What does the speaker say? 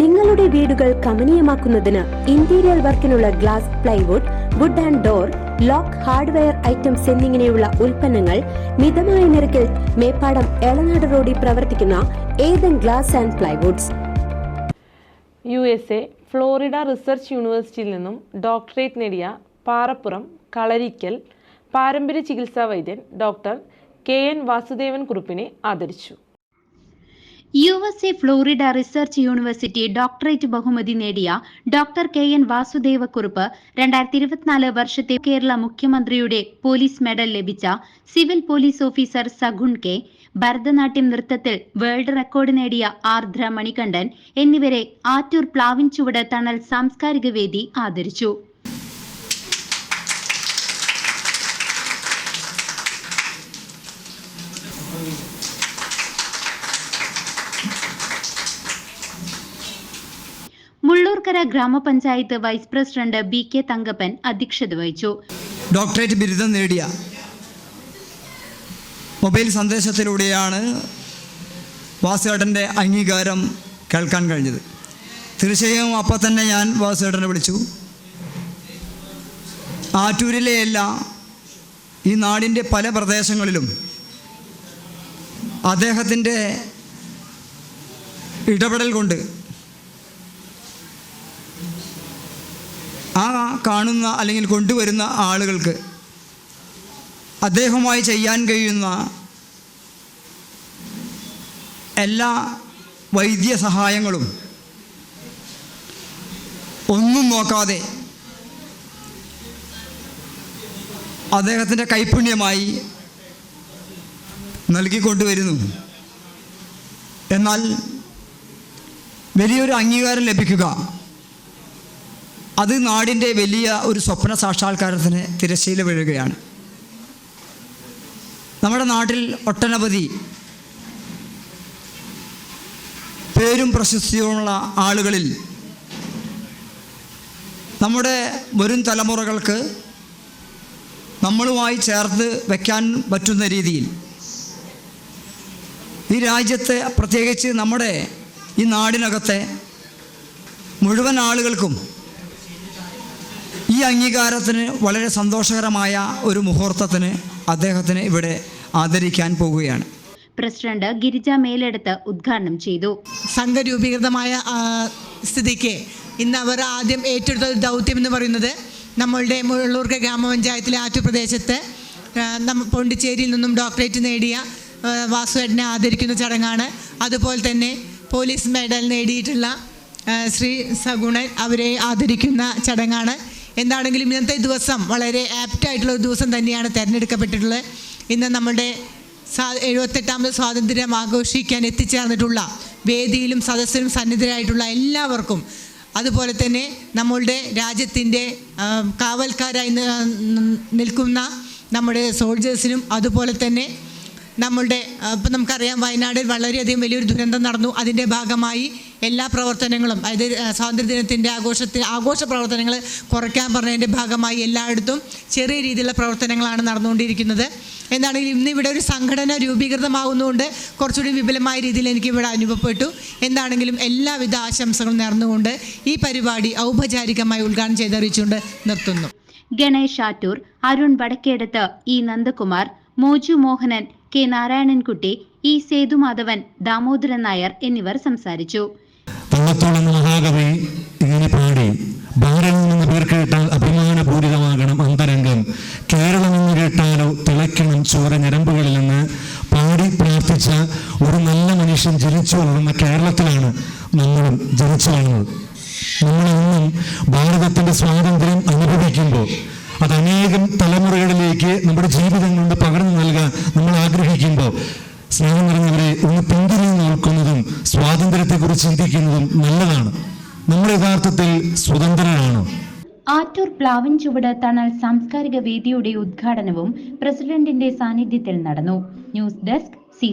നിങ്ങളുടെ വീടുകൾ കമനീയമാക്കുന്നതിന് interior വർക്കിനുള്ള glass plywood wood and door lock hardware items എന്നിങ്ങനെയുള്ള ഉൽപ്പന്നങ്ങൾ മിതമായ നിരക്കിൽ മേപ്പാടം എളനാട് റോഡിൽ പ്രവർത്തിക്കുന്ന Ethan glass and plywoods U S A Florida research യൂണിവേഴ്സിറ്റിയിൽ നിന്നും ഡോക്ടറേറ്റ് നേടിയ പാറപ്പുറം കളരിക്കൽ പാരമ്പര്യ ചികിത്സാ വൈദ്യൻ ഡോക്ടർ കെ എൻ വാസുദേവൻ കുറുപ്പിനെ ആദരിച്ചു. U S A Florida research university doctorate ബഹുമതി നേടിയ ഡോക്ടർ കെ എൻ വാസുദേവക്കുറുപ്പ് രണ്ടായിരത്തി ഇരുപത്തിനാല് വർഷത്തെ കേരള മുഖ്യമന്ത്രിയുടെ പോലീസ് മെഡൽ ലഭിച്ച civil police officer Sagun K Bharatanatyam നൃത്തത്തിൽ വേൾഡ് റെക്കോർഡ് നേടിയ ആർദ്ര മണികണ്ഠൻ എന്നിവരെ ആറ്റൂർ പ്ലാവിൻ ചുവട് തണൽ സാംസ്കാരിക വേദി ആദരിച്ചു. മുള്ളൂർക്കര ഗ്രാമപഞ്ചായത്ത് vice president B K Thankappan അധ്യക്ഷത വഹിച്ചു. ഡോക്ടറേറ്റ് ബിരുദം നേടിയ മൊബൈൽ സന്ദേശത്തിലൂടെയാണ് വാസുകേട്ടന്റെ അംഗീകാരം കേൾക്കാൻ കഴിഞ്ഞത്. തീർച്ചയായും അപ്പം തന്നെ ഞാൻ വാസുകേട്ടനെ വിളിച്ചു. ആറ്റൂരിലെ എല്ലാ ഈ നാടിന്റെ പല പ്രദേശങ്ങളിലും അദ്ദേഹത്തിന്റെ ഇടപെടൽ കൊണ്ട് ആ കാണുന്ന അല്ലെങ്കിൽ കൊണ്ടുവരുന്ന ആളുകൾക്ക് അദ്ദേഹമായി ചെയ്യാൻ കഴിയുന്ന എല്ലാ വൈദ്യ സഹായങ്ങളും ഒന്നും നോക്കാതെ അദ്ദേഹത്തിന്റെ കൈപുണ്യമായി നൽകിക്കൊണ്ടുവരുന്നു. എന്നാൽ വലിയൊരു അംഗീകാരം ലഭിക്കുക അത് നാടിന്റെ വലിയ ഒരു സ്വപ്ന സാക്ഷാത്കാരത്തിന് തിരശ്ശീല വീഴുകയാണ്. നമ്മുടെ നാട്ടിൽ ഒട്ടനവധി പേരും പ്രശസ്തിയുമുള്ള ആളുകളിൽ നമ്മുടെ വരും തലമുറകൾക്ക് നമ്മളുമായി ചേർത്ത് വയ്ക്കാൻ പറ്റുന്ന രീതിയിൽ ഈ രാജ്യത്തെ പ്രത്യേകിച്ച് നമ്മുടെ ഈ നാടിനകത്തെ മുഴുവൻ ആളുകൾക്കും അംഗീകാരത്തിന് വളരെ സന്തോഷകരമായ ഒരു മുഹൂർത്തത്തിന് അദ്ദേഹത്തിന് ഇവിടെ ആദരിക്കാൻ പോവുകയാണ്. പ്രസിഡന്റ് ഗിരിജ മേലെടുത്ത് ഉദ്ഘാടനം ചെയ്തു. സംഘരൂപീകൃതമായ സ്ഥിതിക്ക് ഇന്ന് അവർ ആദ്യം ഏറ്റെടുത്ത ദൗത്യം എന്ന് പറയുന്നത് നമ്മളുടെ മുള്ളൂർക്ക ഗ്രാമപഞ്ചായത്തിലെ ആറ്റുപ്രദേശത്ത് പോണ്ടിച്ചേരിയിൽ നിന്നും ഡോക്ടറേറ്റ് നേടിയ വാസുവേട്ടനെ ആദരിക്കുന്ന ചടങ്ങാണ്. അതുപോലെ തന്നെ പോലീസ് മെഡൽ നേടിയിട്ടുള്ള ശ്രീ സഗുണൻ അവരെ ആദരിക്കുന്ന ചടങ്ങാണ്. എന്താണെങ്കിലും ഇന്നത്തെ ദിവസം വളരെ ആപ്റ്റായിട്ടുള്ള ഒരു ദിവസം തന്നെയാണ് തിരഞ്ഞെടുക്കപ്പെട്ടിട്ടുള്ളത്. ഇന്ന് നമ്മുടെ സാ എഴുപത്തെട്ടാമത് സ്വാതന്ത്ര്യം ആഘോഷിക്കാൻ എത്തിച്ചേർന്നിട്ടുള്ള വേദിയിലും സദസ്സിലും സന്നിധരായിട്ടുള്ള എല്ലാവർക്കും അതുപോലെ തന്നെ നമ്മളുടെ രാജ്യത്തിന്റെ കാവൽക്കാരായി നിൽക്കുന്ന നമ്മുടെ സോൾജേഴ്സിനും അതുപോലെ തന്നെ നമ്മളുടെ ഇപ്പം നമുക്കറിയാം വയനാട് വളരെയധികം വലിയൊരു ദുരന്തം നടന്നു. അതിന്റെ ഭാഗമായി എല്ലാ പ്രവർത്തനങ്ങളും അതായത് സ്വാതന്ത്ര്യദിനത്തിന്റെ ആഘോഷത്തിൽ ആഘോഷ പ്രവർത്തനങ്ങൾ കുറയ്ക്കാൻ പറഞ്ഞതിന്റെ ഭാഗമായി എല്ലായിടത്തും ചെറിയ രീതിയിലുള്ള പ്രവർത്തനങ്ങളാണ് നടന്നുകൊണ്ടിരിക്കുന്നത്. എന്താണെങ്കിലും ഇന്ന് ഇവിടെ ഒരു സംഘടന രൂപീകൃതമാകുന്നതുകൊണ്ട് കുറച്ചുകൂടി വിപുലമായ രീതിയിൽ എനിക്ക് ഇവിടെ അനുഭവപ്പെട്ടു. എന്താണെങ്കിലും എല്ലാവിധ ആശംസകളും നേർന്നുകൊണ്ട് ഈ പരിപാടി ഔപചാരികമായി ഉദ്ഘാടനം ചെയ്തറിയിച്ചുകൊണ്ട് നിർത്തുന്നു. Ganesh Attoor Arun Vadakkedath E Nandakumar Moju Mohanan K Narayanankutty E Sethumadhavan Damodaran Nair എന്നിവർ സംസാരിച്ചു. വള്ളത്തോളം മഹാകവി ഇങ്ങനെ പാടി ഭാരതം എന്ന് പേർ കേട്ടാൽ അഭിമാനപൂരിതമാകണം അന്തരംഗം. കേരളം എന്ന് കേട്ടാലോ തിളയ്ക്കണം ചോര ഞരമ്പുകളിൽ നിന്ന്. പാടി പ്രാർത്ഥിച്ച ഒരു നല്ല മനുഷ്യൻ ജനിച്ചു വളർന്ന കേരളത്തിലാണ് നമ്മളും ജനിച്ചു വളർന്നത് നമ്മളെന്നും ഭാരതത്തിന്റെ സ്വാതന്ത്ര്യം അനുഭവിക്കുമ്പോൾ അത് അനേകം തലമുറകളിലേക്ക് നമ്മുടെ ജീവിതം കൊണ്ട് പകർന്നു നൽകാൻ നമ്മൾ ആഗ്രഹിക്കുമ്പോൾ സ്നേഹം നിറഞ്ഞവരെ ഒന്ന് സ്വാതന്ത്ര്യത്തെക്കുറിച്ച് ചിന്തിക്കുന്നതും നല്ലതാണ്. നമ്മൾ യഥാർത്ഥത്തിൽ സ്വതന്ത്രരാണോ. ആറ്റൂർ പ്ലാവൻ ചുവട് തണൽ സാംസ്കാരിക വേദിയുടെ ഉദ്ഘാടനവും പ്രസിഡന്റിന്റെ സാന്നിധ്യത്തിൽ നടന്നു. News desk C